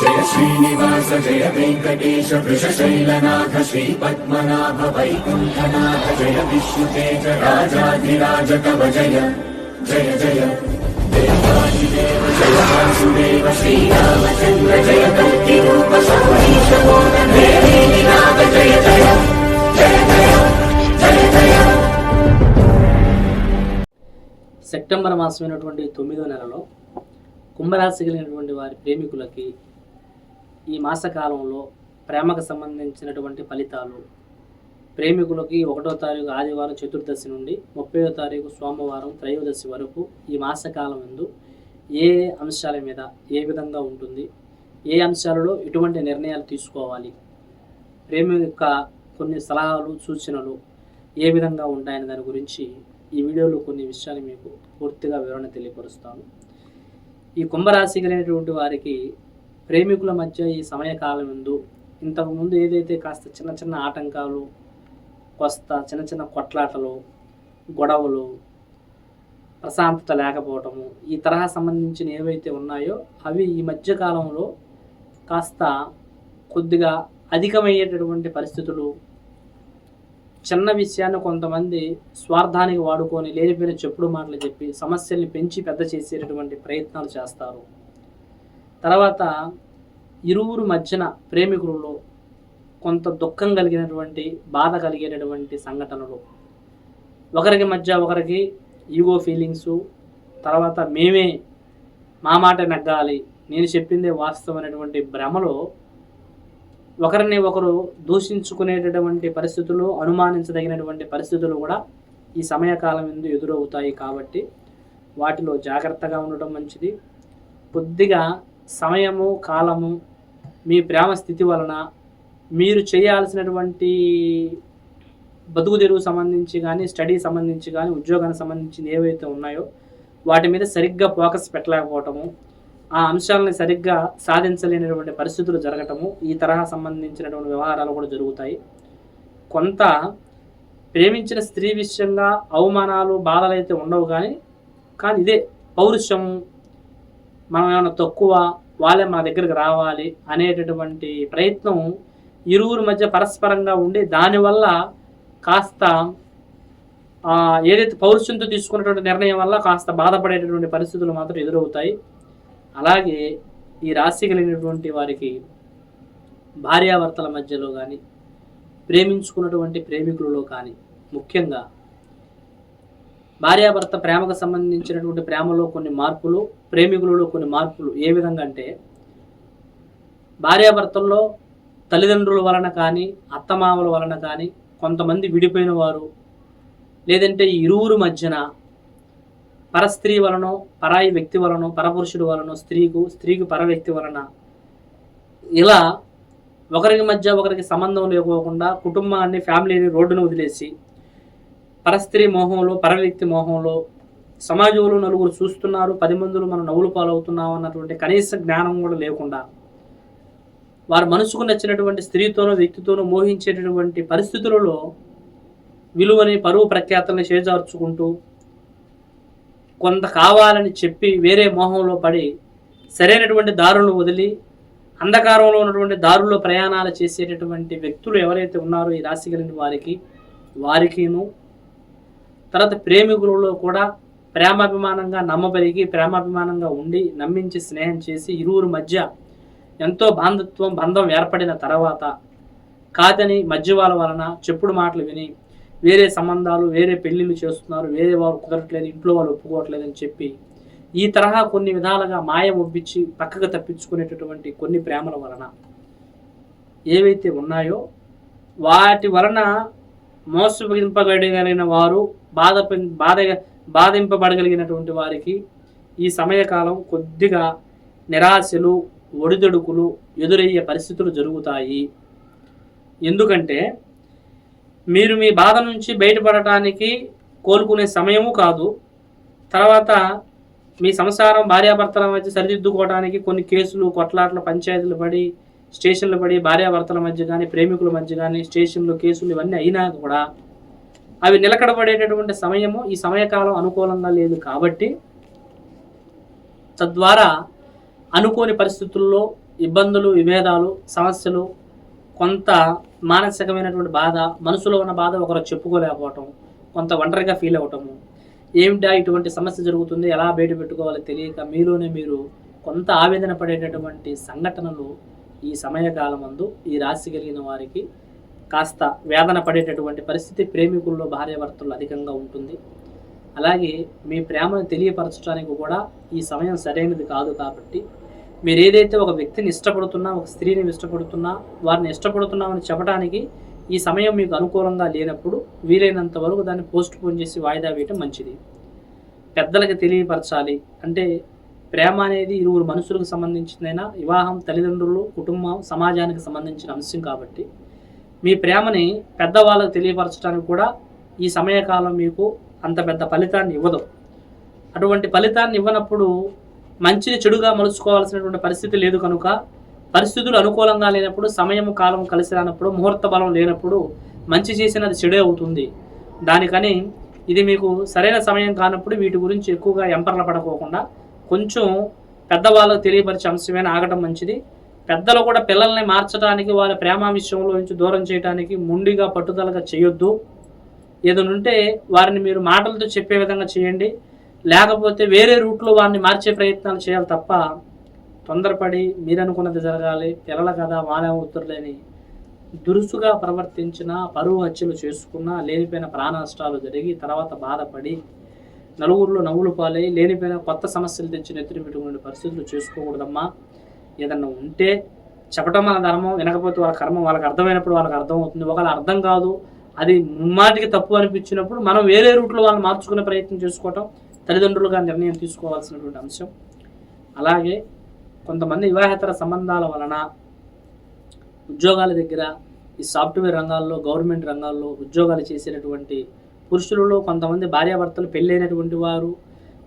జయ శ్రీనివాస జయ వెంకటేశ వృషశైలనాథ శ్రీ పద్మనాభ వైకుంఠనాథ జయ విష్ణుతేజ రాజాధిరాజ కవ జయ జయ జయ. దేవాదిదేవ జయ వాసుదేవ శ్రీరామచంద్ర జయ కల్కి రూప శౌరీశ నాథ జయ జయ జయ జయ జయ జయ. సెప్టెంబర్ మాసమైనటువంటి తొమ్మిదో నెలలో కుంభరాశి కలిగినటువంటి వారి ప్రేమికులకి ఈ మాసకాలంలో ప్రేమకు సంబంధించినటువంటి ఫలితాలు. ప్రేమికులకి ఒకటో తారీఖు ఆదివారం చతుర్దశి నుండి ముప్పైవ తారీఖు సోమవారం త్రయోదశి వరకు ఈ మాసకాలం ఎందు ఏ అంశాల మీద ఏ విధంగా ఉంటుంది ఏ అంశాలలో ఎటువంటి నిర్ణయాలు తీసుకోవాలి ప్రేమ యొక్క కొన్ని సలహాలు సూచనలు ఏ విధంగా ఉంటాయనే దాని గురించి ఈ వీడియోలో కొన్ని విషయాలు మీకు పూర్తిగా వివరణ తెలియపరుస్తాను. ఈ కుంభరాశి కలిగినటువంటి వారికి ప్రేమికుల మధ్య ఈ సమయకాలం ఎందు ఇంతకుముందు ఏదైతే కాస్త చిన్న చిన్న ఆటంకాలు కొస్త చిన్న చిన్న కొట్లాటలు గొడవలు ప్రశాంతత లేకపోవటము ఈ తరహా సంబంధించిన ఏవైతే ఉన్నాయో అవి ఈ మధ్యకాలంలో కాస్త కొద్దిగా అధికమయ్యేటటువంటి పరిస్థితులు చిన్న విషయాన్ని కొంతమంది స్వార్థానికి వాడుకొని లేనిపోయిన చెప్పుడు మాటలు చెప్పి సమస్యల్ని పెంచి పెద్ద చేసేటటువంటి ప్రయత్నాలు చేస్తారు. తర్వాత ఇరువురు మధ్యన ప్రేమికులలో కొంత దుఃఖం కలిగినటువంటి బాధ కలిగేటటువంటి సంఘటనలు. ఒకరికి మధ్య ఒకరికి ఈగో ఫీలింగ్స్ తర్వాత మేమే మా మాట నగ్గాలి నేను చెప్పిందే వాస్తవం అనేటువంటి భ్రమలో ఒకరిని ఒకరు దూషించుకునేటటువంటి పరిస్థితులు అనుమానించదగినటువంటి పరిస్థితులు కూడా ఈ సమయకాలం ఎందు ఎదురవుతాయి కాబట్టి వాటిలో జాగ్రత్తగా ఉండటం మంచిది. కొద్దిగా సమయము కాలము మీ ప్రేమ స్థితి వలన మీరు చేయాల్సినటువంటి బతుకు తెరువు సంబంధించి కానీ స్టడీ సంబంధించి కానీ ఉద్యోగానికి సంబంధించి ఏవైతే ఉన్నాయో వాటి మీద సరిగ్గా ఫోకస్ పెట్టలేకపోవటము ఆ అంశాలని సరిగ్గా సాధించలేనటువంటి పరిస్థితులు జరగటము ఈ తరహా సంబంధించినటువంటి వ్యవహారాలు కూడా జరుగుతాయి. కొంత ప్రేమించిన స్త్రీ విషయంగా అవమానాలు బాధలు అయితే ఉండవు కానీ కానీ ఇదే పౌరుషము మనం ఏమైనా తక్కువ వాళ్ళే మన దగ్గరికి రావాలి అనేటటువంటి ప్రయత్నం ఇరువురి మధ్య పరస్పరంగా ఉండి దానివల్ల కాస్త ఏదైతే పౌరుషంతో తీసుకున్నటువంటి నిర్ణయం వల్ల కాస్త బాధపడేటటువంటి పరిస్థితులు మాత్రం ఎదురవుతాయి. అలాగే ఈ రాశి కలిగినటువంటి వారికి భార్యాభర్తల మధ్యలో కానీ ప్రేమించుకున్నటువంటి ప్రేమికులలో కానీ ముఖ్యంగా భార్యాభర్త ప్రేమకు సంబంధించినటువంటి ప్రేమలో కొన్ని మార్పులు ప్రేమికులలో కొన్ని మార్పులు ఏ విధంగా అంటే భార్యాభర్తల్లో తల్లిదండ్రుల వలన కానీ అత్తమామల వలన కానీ కొంతమంది విడిపోయిన వారు లేదంటే ఈ ఇరువురు మధ్యన పరస్త్రీ వలన పరాయి వ్యక్తి వలన పరపురుషుడు వలన స్త్రీకు స్త్రీకి పర వ్యక్తి వలన ఇలా ఒకరికి మధ్య ఒకరికి సంబంధం లేకోకుండా కుటుంబాన్ని ఫ్యామిలీని రోడ్డును వదిలేసి పరస్త్రీ మోహంలో పర వ్యక్తి మోహంలో సమాజంలో నలుగురు చూస్తున్నారు పది మందులు మనం నవ్వులు పాలవుతున్నాం అన్నటువంటి కనీస జ్ఞానం కూడా లేకుండా వారు మనసుకు నచ్చినటువంటి స్త్రీతోనో వ్యక్తితోనో మోహించేటటువంటి పరిస్థితులలో విలువని పరువు ప్రఖ్యాతల్ని చేజార్చుకుంటూ కొంత కావాలని చెప్పి వేరే మోహంలో పడి సరైనటువంటి దారులను వదిలి అంధకారంలో ఉన్నటువంటి దారుల్లో ప్రయాణాలు చేసేటటువంటి వ్యక్తులు ఎవరైతే ఉన్నారో ఈ రాశి కలిగిన వారికి వారికిను తర్వాత ప్రేమికులలో కూడా ప్రేమాభిమానంగా నమ్మబలిగి ప్రేమాభిమానంగా ఉండి నమ్మించి స్నేహం చేసి ఇరువురు మధ్య ఎంతో బాంధత్వం బంధం ఏర్పడిన తర్వాత కాదని మధ్యవాళ్ళ వలన చెప్పుడు మాటలు విని వేరే సంబంధాలు వేరే పెళ్ళిళ్ళు చేస్తున్నారు. వేరే వారు కుదరట్లేదు ఇంట్లో వాళ్ళు ఒప్పుకోవట్లేదు అని చెప్పి ఈ తరహా కొన్ని విధాలుగా మాయ ఒప్పించి పక్కకు తప్పించుకునేటటువంటి కొన్ని ప్రేమల వలన ఏవైతే ఉన్నాయో వాటి వలన మోసగింపగలిగిన వారు బాధ బాధ బాధింపబడగలిగినటువంటి వారికి ఈ సమయకాలం కొద్దిగా నిరాశలు ఒడిదొడుకులు ఎదురయ్యే పరిస్థితులు జరుగుతాయి. ఎందుకంటే మీరు మీ బాధ నుంచి బయటపడటానికి కోలుకునే సమయము కాదు. తర్వాత మీ సంసారం భార్యాభర్తల మధ్య సరిదిద్దుకోవడానికి కొన్ని కేసులు కొట్లాట్ల పంచాయతీలు పడి స్టేషన్లు పడి భార్యాభర్తల మధ్య కానీ ప్రేమికుల మధ్య కానీ స్టేషన్లు కేసులు ఇవన్నీ అయినా కూడా అవి నిలకడబడేటటువంటి సమయము ఈ సమయకాలం అనుకూలంగా లేదు కాబట్టి తద్వారా అనుకోని పరిస్థితుల్లో ఇబ్బందులు విభేదాలు సమస్యలు కొంత మానసికమైనటువంటి బాధ మనసులో ఉన్న బాధ ఒకరు చెప్పుకోలేకపోవటం కొంత ఒంటరిగా ఫీల్ అవ్వటము ఏమిటా ఇటువంటి సమస్య జరుగుతుంది ఎలా బయట పెట్టుకోవాలో తెలియక మీలోనే మీరు కొంత ఆవేదన పడేటటువంటి సంఘటనలు ఈ సమయకాలమందు ఈ రాశి కలిగిన వారికి కాస్త వేదన పడేటటువంటి పరిస్థితి ప్రేమికుల్లో భార్యాభర్తలు అధికంగా ఉంటుంది. అలాగే మీ ప్రేమను తెలియపరచడానికి కూడా ఈ సమయం సరైనది కాదు కాబట్టి మీరు ఏదైతే ఒక వ్యక్తిని ఇష్టపడుతున్నా ఒక స్త్రీని ఇష్టపడుతున్నా వారిని ఇష్టపడుతున్నామని చెప్పడానికి ఈ సమయం మీకు అనుకూలంగా లేనప్పుడు వీలైనంత వరకు దాన్ని పోస్ట్ పోన్ చేసి వాయిదా వేయటం మంచిది. పెద్దలకు తెలియపరచాలి. అంటే ప్రేమ అనేది ఇరువురు మనుషులకు సంబంధించిందైనా వివాహం తల్లిదండ్రులు కుటుంబం సమాజానికి సంబంధించిన అంశం కాబట్టి మీ ప్రేమని పెద్దవాళ్ళకు తెలియపరచడానికి కూడా ఈ సమయకాలం మీకు అంత పెద్ద ఫలితాన్ని ఇవ్వదు. అటువంటి ఫలితాన్ని ఇవ్వనప్పుడు మంచిని చెడుగా మలుచుకోవాల్సినటువంటి పరిస్థితి లేదు కనుక పరిస్థితులు అనుకూలంగా లేనప్పుడు సమయం కాలం కలిసి రానప్పుడు ముహూర్త బలం లేనప్పుడు మంచి చేసినది చెడే అవుతుంది. దానికని ఇది మీకు సరైన సమయం కానప్పుడు వీటి గురించి ఎక్కువగా ఎంపర్ల పడకోకుండా కొంచెం పెద్దవాళ్ళకు తెలియపరిచే అంశమైన ఆగటం మంచిది. పెద్దలు కూడా పిల్లల్ని మార్చడానికి వాళ్ళ ప్రేమ విషయంలో నుంచి దూరం చేయడానికి ముండిగా పట్టుదలగా చేయొద్దు. ఏదైనా ఉంటే వారిని మీరు మాటలతో చెప్పే విధంగా చేయండి. లేకపోతే వేరే రూట్లో వారిని మార్చే ప్రయత్నాలు చేయాలి తప్ప తొందరపడి మీరనుకున్నది జరగాలి. పిల్లల కదా మానే ఉత్తర్లేని దురుసుగా ప్రవర్తించిన పరువు హత్యలు చేసుకున్న లేనిపోయిన ప్రాణ నష్టాలు జరిగి తర్వాత బాధపడి నలుగురిలో నవ్వులు పాలై లేనిపోయిన కొత్త సమస్యలు తెచ్చి నెత్తిన పెట్టుకునే పరిస్థితులు చేసుకోకూడదమ్మా. ఏదన్నా ఉంటే చెప్పటం మన ధర్మం వినకపోతే వాళ్ళ కర్మ వాళ్ళకి అర్థమైనప్పుడు వాళ్ళకి అర్థం అవుతుంది ఒకవేళ అర్థం కాదు అది ముమ్మాటికి తప్పు అనిపించినప్పుడు మనం వేరే రూట్లో వాళ్ళని మార్చుకునే ప్రయత్నం చేసుకోవటం తల్లిదండ్రులుగా నిర్ణయం తీసుకోవాల్సినటువంటి అంశం. అలాగే కొంతమంది వివాహేతర సంబంధాల వలన ఉద్యోగాల దగ్గర ఈ సాఫ్ట్వేర్ రంగాల్లో గవర్నమెంట్ రంగాల్లో ఉద్యోగాలు చేసేటటువంటి పురుషులలో కొంతమంది భార్యాభర్తలు పెళ్ళైనటువంటి వారు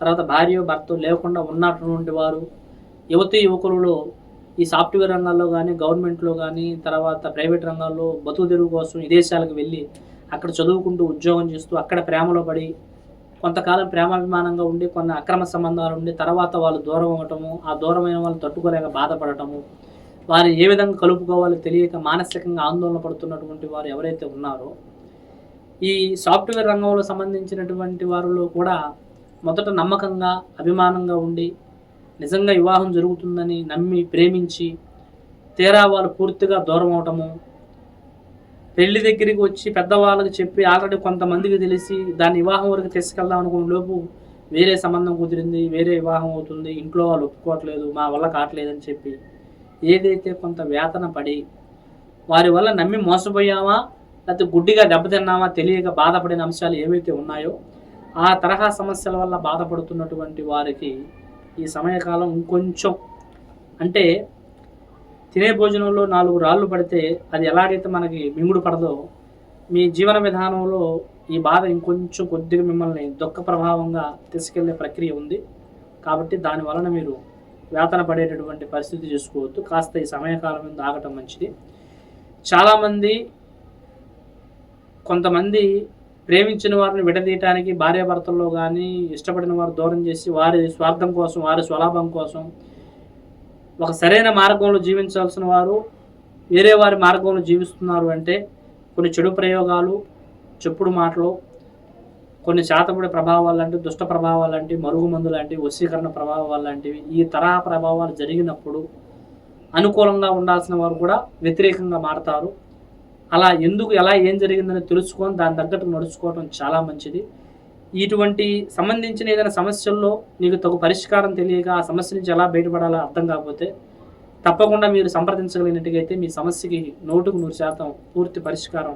తర్వాత భార్య భర్త లేకుండా ఉన్నటువంటి వారు యువతి యువకులలో ఈ సాఫ్ట్వేర్ రంగాల్లో కానీ గవర్నమెంట్లో కానీ తర్వాత ప్రైవేట్ రంగాల్లో బతుకు తెరువు కోసం విదేశాలకు వెళ్ళి అక్కడ చదువుకుంటూ ఉద్యోగం చేస్తూ అక్కడ ప్రేమలో పడి కొంతకాలం ప్రేమాభిమానంగా ఉండి కొన్ని అక్రమ సంబంధాలు ఉండి తర్వాత వాళ్ళు దూరం అవ్వటము ఆ దూరమైన వాళ్ళు తట్టుకోలేక బాధపడటము వారు ఏ విధంగా కలుపుకోవాలో తెలియక మానసికంగా ఆందోళన పడుతున్నటువంటి వారు ఎవరైతే ఉన్నారో ఈ సాఫ్ట్వేర్ రంగంలో సంబంధించినటువంటి వారిలో కూడా మొదట నమ్మకంగా అభిమానంగా ఉండి నిజంగా వివాహం జరుగుతుందని నమ్మి ప్రేమించి తీరా వాళ్ళు పూర్తిగా దూరం అవటము పెళ్ళి దగ్గరికి వచ్చి పెద్దవాళ్ళకి చెప్పి ఆల్రెడీ కొంతమందికి తెలిసి దాన్ని వివాహం వరకు తీసుకెళ్దాం అనుకున్న లోపు వేరే సంబంధం కుదిరింది వేరే వివాహం అవుతుంది ఇంట్లో వాళ్ళు ఒప్పుకోవట్లేదు మా వల్ల కావట్లేదని చెప్పి ఏదైతే కొంత వేతన పడి వారి వల్ల నమ్మి మోసపోయామా లేకపోతే గుడ్డిగా దెబ్బతిన్నామా తెలియక బాధపడిన అంశాలు ఏవైతే ఉన్నాయో ఆ తరహా సమస్యల వల్ల బాధపడుతున్నటువంటి వారికి ఈ సమయకాలం ఇంకొంచెం. అంటే తినే భోజనంలో నాలుగు రాళ్ళు పడితే అది ఎలాగైతే మనకి మింగుడు పడదో మీ జీవన విధానంలో ఈ బాధ ఇంకొంచెం కొద్దిగా మిమ్మల్ని దుఃఖ ప్రభావంగా తీసుకెళ్ళే ప్రక్రియ ఉంది. కాబట్టి దాని వలన మీరు వేతన పడేటటువంటి పరిస్థితి చేసుకోవద్దు. కాస్త ఈ సమయకాలం మీద ఆగటం మంచిది. చాలామంది కొంతమంది ప్రేమించిన వారిని విడదీయటానికి భార్యాభర్తల్లో కానీ ఇష్టపడిన వారు దూరం చేసి వారి స్వార్థం కోసం వారి స్వలాభం కోసం ఒక సరైన మార్గంలో జీవించాల్సిన వారు వేరే వారి మార్గంలో జీవిస్తున్నారు అంటే కొన్ని చెడు ప్రయోగాలు చెప్పుడు మాటలు కొన్ని శాతపడి ప్రభావాలు లాంటివి దుష్ట ప్రభావాలు లాంటివి మరుగుమందు లాంటివి వశీకరణ ప్రభావాలు లాంటివి ఈ తరహా ప్రభావాలు జరిగినప్పుడు అనుకూలంగా ఉండాల్సిన వారు కూడా వ్యతిరేకంగా మారతారు. అలా ఎందుకు ఎలా ఏం జరిగిందని తెలుసుకొని దాని తగ్గట్టు నడుచుకోవడం చాలా మంచిది. ఇటువంటి సంబంధించిన ఏదైనా సమస్యల్లో నీకు తగు పరిష్కారం తెలియక ఆ సమస్య నుంచి ఎలా బయటపడాలో అర్థం కాకపోతే తప్పకుండా మీరు సంప్రదించగలిగినట్టుగైతే మీ సమస్యకి నూటుకు నూరు శాతం పూర్తి పరిష్కారం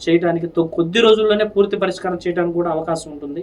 చేయడానికి తో కొద్ది రోజుల్లోనే పూర్తి పరిష్కారం చేయడానికి కూడా అవకాశం ఉంటుంది.